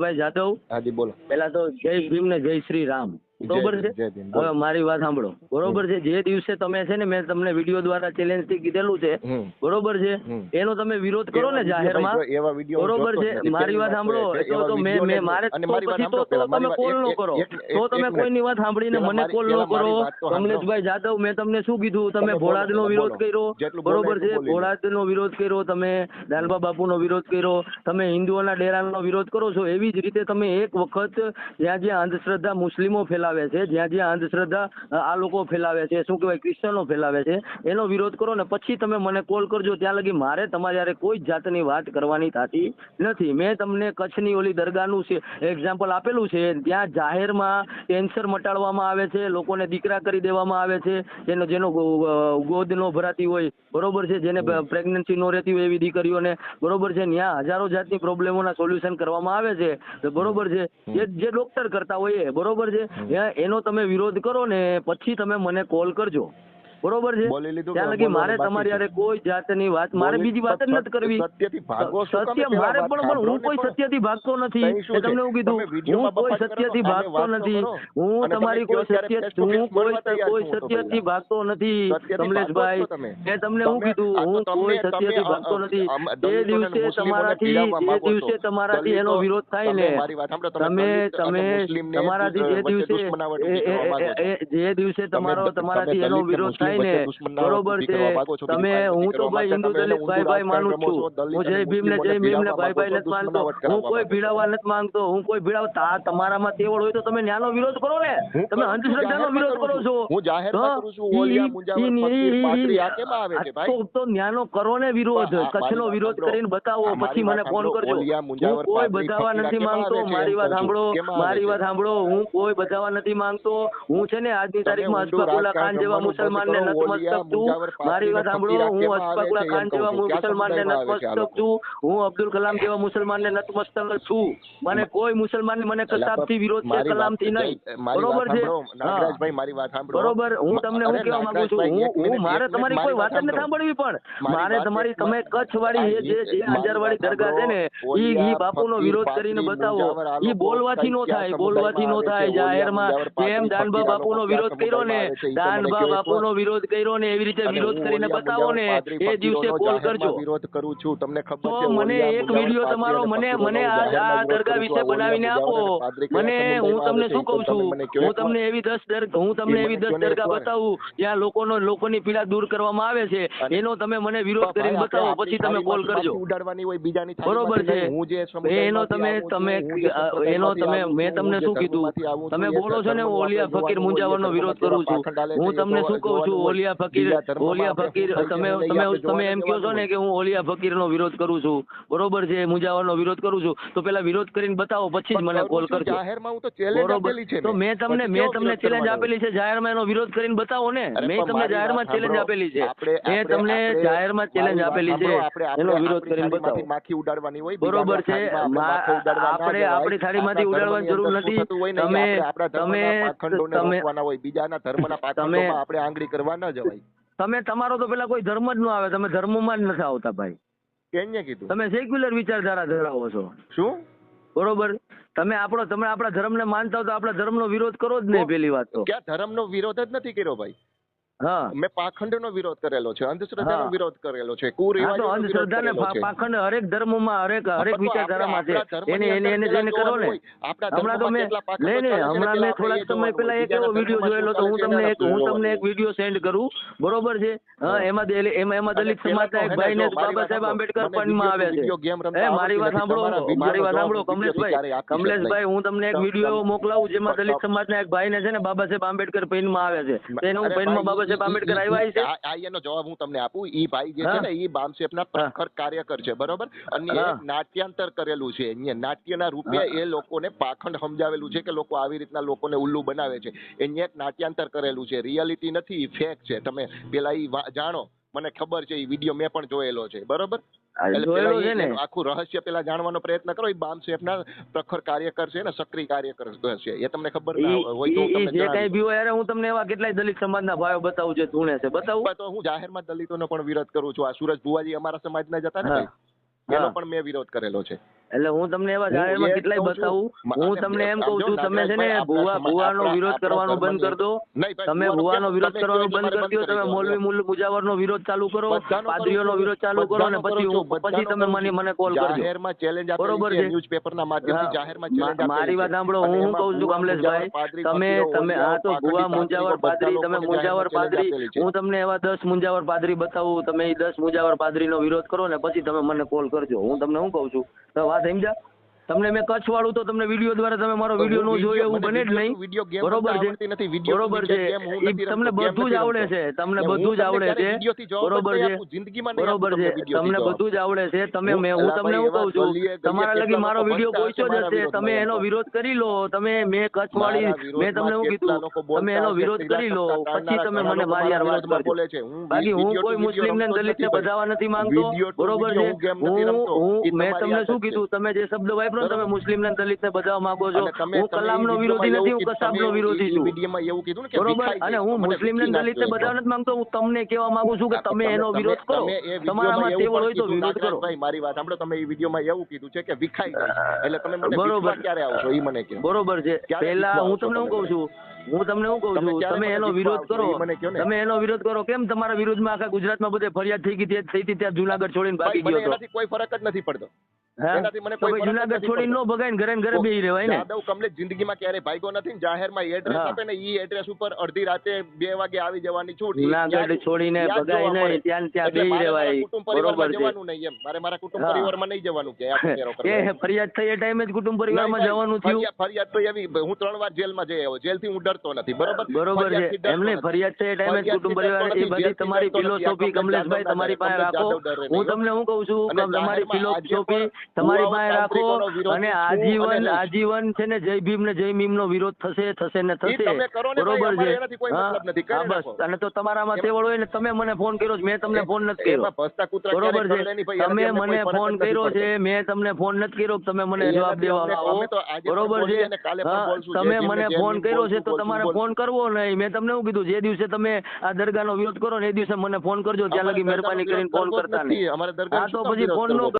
ભાઈ જાદવ? હાજી બોલો. પેલા તો જય ભીમ ને જય શ્રી રામ. બરોબર છે? હવે મારી વાત સાંભળો. બરોબર છે? જે દિવસે તમે છે ને મેં તમને વીડિયો દ્વારા ચેલેન્જથી કીધેલું છે બરોબર છે? એનો તમે વિરોધ કરો ને જાહેરમાં? બરોબર છે? મારી વાત સાંભળો. તો તો મેં મેં મારે તો પછી તો તમે કોલ નો કરો. તો તમે. કોઈની વાત સાંભળીને મને કોલ નો કરો. કમલેશભાઈ જાદવ મેં તમને શું કીધું? તમે ભોળાદ નો વિરોધ કર્યો. બરોબર છે? ભોળાદ નો વિરોધ કર્યો તમે દાલબા બાપુ નો વિરોધ કર્યો તમે હિન્દુઓના ડેરાનો વિરોધ કરો છો એવી જ રીતે તમે એક વખત જ્યાં જ્યાં અંધશ્રદ્ધા મુસ્લિમો ફેલાવે છે, જ્યાં જ્યાં અંધશ્રદ્ધા આ લોકો ફેલાવે છે, શું કહેવાય, ક્રિશ્ચનો ફેલાવે છે, એનો વિરોધ કરો ને પછી તમે મને કોલ કરજો, ત્યાં લગી મારે તમારી હારે કોઈ જ જાતની વાત કરવાની થતી નથી. મેં તમને કચ્છની ઓલી દરગાહનું છે એક્ઝામ્પલ આપેલું છે, ત્યાં જાહેરમાં કેન્સર મટાડવામાં આવે છે, લોકોને દીકરા કરી દેવામાં આવે છે, જેનો જેનો ગોદ નો ભરાતી હોય, બરોબર છે, જેને પ્રેગ્નન્સી નો રહેતી હોય એવી દીકરીઓને, બરોબર છે ત્યાં હજારો જાતની પ્રોબ્લેમોના સોલ્યુશન કરવામાં આવે છે બરોબર છે, જે જે ડોક્ટર કરતા હોય એ, બરોબર છે એનો તમે વિરોધ કરો ને પછી તમે મને કોલ કરજો. બરોબર છે? બોલી લીધું ત્યાં લગી મારે તમારી યારે કોઈ જાતની વાત મારે બીજી વાત જ નથી કરવી. સત્યથી ભાગો સત્ય મારે પણ પણ હું કોઈ સત્યથી ભાગતો નથી. તમને હું કીધું હું કોઈ સત્યથી ભાગતો તો નથી. હું તમારી કોઈ સત્ય હું કોઈ કોઈ તો સત્યથી ભાગતો નથી કમલેશભાઈ મેં તમને હું કીધું હું કોઈ સત્યથી ભાગતો નથી. અને દિવસે તમારાથી પીડાવવા દિવસે તમારાથી એનો વિરોધ થાય ને. તમે તમે તમારાથી જે દિવસે જે દિવસે તમારો તમારાથી એનો વિરોધ થાય ને બરોબર છે. તમે હું તો ભાઈ હિન્દુ દલિત ભાઈ ભાઈ માનું છું. હું જય ભીમ ને જય ભીમ ને ભાઈ ભાઈ નથી માનતો. હું કોઈ ભીડાવા નથી માંગતો. હું કોઈ ભીડાવ તા તમારામાં તેવડ હોય તો તમે ન્યાનો વિરોધ કરો ને. તમે અંધશ્રદ્ધાનો વિરોધ કરો છો. હું જાહેર કરું છું, ઓલિયા, મુંજાવર, કેમાં આવે છે, ભાઈ? તો તો ન્યાનો કરો ને વિરોધ કચ્છનો વિરોધ કરીને બતાવો પછી મને ફોન કરજો. હું કોઈ આ નથી માંગતો. મારી વાત સાંભળો. મારી વાત સાંભળો. હું કોઈ બધાવા નથી માંગતો. હું છે ને આજની તારીખમાં અશફાકુલ્લા ખાન જેવા મુસલમાન મુસલમાનને. નતમસ્તક છું મારી વાત સાંભળો હું ફકીર, આ કેમાં આવે અશફાકુલ્લા ખાન જેવા મુસલમાનને સમુદાયમાં આવે છે આ નતમસ્તક છું હું અબ્દુલ કલામ જેવા મુસલમાનને નતમસ્તક છું. મને કોઈ મુસલમાનને મને કસાબથી વિરોધ છે કલામથી નહીં. બરોબર છે? નાગરાજભાઈ, મારી વાત સાંભળો. બરોબર હું તમને હું કહેવા માંગુ છું હું હું મારે તમારી કોઈ વાત જ નથી સાંભળવી પણ. મારે તમારી તમે કચ્છ વાળી જે જે અંજારવાળી દરગાહ છે ને. ઈ ઈ ઓલિયા, બાપુનો વિરોધ કરીને બતાવો. ઈ બોલવાથી નો થાય બોલવાથી નો થાય? જાહેરમાં જેમ દાનબા ફકીર, બાપુનો વિરોધ કર્યો ને? ઈ દાનબા બાપુનો વિરોધ કર્યો ને એવી રીતે વિરોધ કરીને બતાવો ને એ દિવસે કોલ કરજો. વિરોધ કરું છું. તમને ખબર છે મને એક વિડિયો તમારો મને મને આ વિરોધ દરગાહ વિશે બનાવીને આપો. મને હું તમને શું કહું છું? હું તમને એવી દસ દર હું તમને એવી મને દસ કહો ને દરગાહ બતાવું જ્યાં લોકોનો લોકોની પીડા દૂર કરવામાં આવે છે. એનો તમે મને વિરોધ કરીને બતાવો પછી તમે કોલ કરજો. ઉડાડવાની હોય બીજાની બરોબર છે. હું જે એનો તમે તમે એનો તમે મેં તમને શું કીધું? તમે બોલો છો ને ઓલિયા ફકીર મુંજાવરનો વિરોધ કરું છે, હું તમને શું કહું છું ઓલિયા ફકીર ઓલિયા ફકીર તમે તમે તમે એમ કહો છો ને કે હું ઓલિયા ફકીરનો વિરોધ કરું છું. બરોબર છે મુંજાવરનો વિરોધ કરું છું. તો પેલા વિરોધ કરીને બતાવો પછી જ મને કોલ કરજો. જાહેરમાં હું તો challenge આપેલી છે તો મેં. તમને મેં તમને ચેલેન્જ આપેલી છે? જાહેરમાં એનો વિરોધ કરીને બતાવો ને. મેં તમને જાહેરમાં ચેલેન્જ આપેલી છે. મેં તમને જાહેરમાં ચેલેન્જ આપેલી છે. એનો વિરોધ કરીને બતાવો. માખી ઉડાડવાની હોય બરોબર છે. આપણે આપણે થાળીમાંથી. ઉડાડવાની જરૂર નથી. તમે તમે તમે બીજાના ધર્મના પાખંડોમાં આપણે આંગળી કરવા ન જવાય તમે તમારો તો પેલા કોઈ ધર્મ જ ન આવે તમે ધર્મમાં જ નથી આવતા ભાઈ. કેને કીધું. તમે સેક્યુલર વિચારધારા ધરાવો છો. શું? બરોબર? તમે આપણો તમે આપણા ધર્મને માનતા હો તો આપણા ધર્મનો વિરોધ કરો જ નહીં પેલી વાત તો. ક્યાં ધર્મનો વિરોધ જ નથી કર્યો ભાઈ? હા. મેં વિરોધ કરેલો છે અંધશ્રદ્ધાનો હા. વિરોધ કરેલો છે વિરોધ અંધશ્રદ્ધા ને કરેલો છે. પાખંડ હરેક ધર્મમાં હરેક હરેક તો વિચારધારામાં છે. એને એને એને અંદર કરો ને. હમણાં તો મેં નહીં નહીં ચાલે છે ને હમણાં મેં થોડાક સમય પહેલા એક એવો વીડિયો જોયેલો તો હું તમને એક હું તમને એક વીડિયો સેન્ડ કરું. બરોબર છે? એમાં એમાં એમાં દલિત સમાજ ના સમાજના એક ભાઈ ને બાબા સાહેબ આંબેડકર પણ માં આવ્યા છે. એ મારી વાત સાંભળો મારી વાત સાંભળો કમલેશભાઈ. કમલેશભાઈ હું તમને એક વીડિયો મોકલાવું જેમાં દલિત સમાજના એક ભાઈને છે ને બાબા સાહેબ આંબેડકર પૈનમાં આવે છે તો એને હું પૈનમાં બાબા સાહેબ આંબેડકર આવ્યા છે. આ- એનો જવાબ હું તમને આપું. ઈ ભાઈ જે છે ને ઈ બામસેપના પ્રખર કાર્યકર છે બરોબર? અને એ નાટ્યાંતર કરેલું છે. અહીંયા નાટ્યના રૂપે એ લોકોને પાખંડ સમજાવેલું છે કે લોકો આવી રીતના લોકોને ઉલ્લુ બનાવે છે. એને એક નાટ્યાંતર કરેલું છે. રિયાલિટી નથી ફેક છે. તમે પેલા ઈ જાણો. મને ખબર છે એ વીડિયો મેં પણ જોયેલો છે. બરોબર? જોયેલો છે ને? આખું રહસ્ય પેલા જાણવાનો પ્રયત્ન કરો એ બામ બામસેપના પ્રખર કાર્યકર છે ને સક્રિય કાર્યકર છે એ તમને ખબર ના હોય તો તમને જે કઈ બી હોય અરે હું તમને એવા કેટલાય દલિત સમાજના ભાઈઓ બતાવું છે ધૂણે છે. બતાવું? તો હું જાહેરમાં દલિતોનો પણ વિરોધ કરું છું. આ સુરજ ભુવાજી અમારા સમાજના જ હતા ને એનો પણ મેં વિરોધ કરેલો છે. એટલે હું તમને એવા જાહેરમાં કેટલાય બતાવું. હું તમને એમ કહું છું તમે છે ને ભુવા ભુવાનો વિરોધ કરવાનો બંધ કરી દો તમે ભુવાનો વિરોધ કરવાનો બંધ કરી દો. તમે મોલવી મુલ- મુજાવરનો વિરોધ ચાલુ કરો પાદરીઓનો વિરોધ ચાલુ કરો અને પછી હું- પછી તમે મને મને કોલ કરજો. જાહેરમાં ચેલેન્જ બરોબર છે. ન્યૂઝપેપરના માધ્યમથી જાહેરમાં ચેલેન્જ મારી વાત સાંભળો. હું શું કહું છું કમલેશભાઈ તમે તમે આ તો ભુવા મુંજાવર પાદરી તમે મુંજાવર પાદરી હું તમને એવા દસ મુંજાવર પાદરી બતાવું તમે એ દસ મુંજાવર પાદરીનો વિરોધ કરો ને પછી તમે મને કોલ કરજો હું તમને શું કહું છું વાત સમજ્યા? તમને મેં કચ્છ વાળું તો તમને વીડિયો દ્વારા તમે મારો વીડિયો નો જોયો એવું બને જ નહીં. બરોબર છે? બરોબર છે તમને બધું જ આવડે છે તમને બધું જ આવડે છે. બરોબર છે? જિંદગીમાં બરોબર છે. તમને બધું જ આવડે છે. તમે મેં હું તમને ભાઈ, કહું છું તમારા લગી મારો વીડિયો પહોંચ્યો જ હશે તમે એનો વિરોધ કરી લો. તમે મેં કચ્છ વાળી મેં તમને લોકો કીધું તમે એનો વિરોધ કરી લો. પછી તમે મને મારી યાર વાત કરજો. બોલે છે. હું બાકી હું કોઈ મુસ્લિમ ને દલિત ને બધાવા નથી માંગતો. બરોબર છે? હું મેં તમને શું કીધું તમે જે શબ્દ વાપરો ને તમે મુસ્લિમ ને દલિત ને બધા માંગો છો. હું કલામ નો વિરોધી નથી હું કસાબ નો વિરોધી છું. વિડીયોમાં એવું કીધું કે બરોબર? અને હું મુસ્લિમ ને દલિત ને બધા નથી માંગતો હું તમને કહેવા માંગુ છું કે તમે એનો વિરોધ કરો. તમે એ તમારામાં વિડીયોમાં હોય તો વિરોધ કરો. મારી વાત સાંભળો તમે એ વિડીયોમાં એવું કીધું છે કે વિખાઈ એટલે તમે મને બરોબર. ક્યારે આવો છો ઈ મને કે બરોબર છે. પહેલા હું તમને શું તમે કહું છું? હું તમને શું કહું છું? તમે એનો વિરોધ કરો. તમે એનો વિરોધ કરો. કેમ તમારા વિરોધમાં આખા ગુજરાતમાં બધે ફરિયાદ થઈ ગઈ થઈ હતી ત્યાં જુનાગઢ છોડીને ભાગી ગયો કોઈ ફરક જ નથી પડતો. હા? એનાથી મને કોઈ ભાઈ ફરક જ જુનાગઢ છોડીને પડતો. ન ઘરે ઘરે બેહી રહેવાય ને? જાદવ કમલેશ જિંદગીમાં ક્યારેય ભાગ્યો નથી જાહેરમાં એડ્રેસ આપે ને ઈ એડ્રેસ ઉપર અડધી રાતે બે વાગે આવી જવાની છૂટ. જુનાગઢ છોડીને ભગાય નહીં ત્યાં ત્યાં બેહી રહેવાય બરોબર જવાનું નહીં એમ. મારે મારા કુટુંબ પરિવારમાં નહીં જવાનું કે આ ખુમેરો કરવા. એ ફરિયાદ થઈ એ ટાઈમે જ કુટુંબ પરિવારમાં જવાનું થયું. ફરિયાદ- ફરિયાદ તો એવી હું ત્રણ વાર જેલમાં જઈ આવ્યો. જેલથી હું ડરતો નથી બરોબર? બરોબર છે. એમને ફરિયાદ થઈ એ ટાઈમે જ કુટુંબ પરિવાર એ બધી તમારી ફિલોસોફી કમલેશભાઈ તમારી પાસે રાખો. હું તમને હું કહું છું? તમારી ફિલોસોફી તમારી પાસે રાખો અને આજીવન આજીવન છે ને જય ભીમ ને જય ભીમ નો વિરોધ થશે થશે ને થશે. ને બરોબર છે. હા? બસ. અને તો તમારામાં તેવડ હોય ને તમે મને ફોન કર્યો છે મેં તમને ફોન નથી કર્યો. બરોબર છે. તમે મને ફોન કર્યો છે મેં તમને ફોન નથી કર્યો તમે મને જવાબ દેવા આવો. બરોબર છે. ને. તમે મને ફોન કર્યો છે તો તમારે ફોન કરવો નહીં. મેં તમને એવું કીધું જે દિવસે તમે આ દરગાહનો વિરોધ કરો ને એ દિવસે મને ફોન કરજો ત્યાં લગી મહેરબાની કરીને ફોન કરતા. નહીં. હા તો પછી ફોન? નો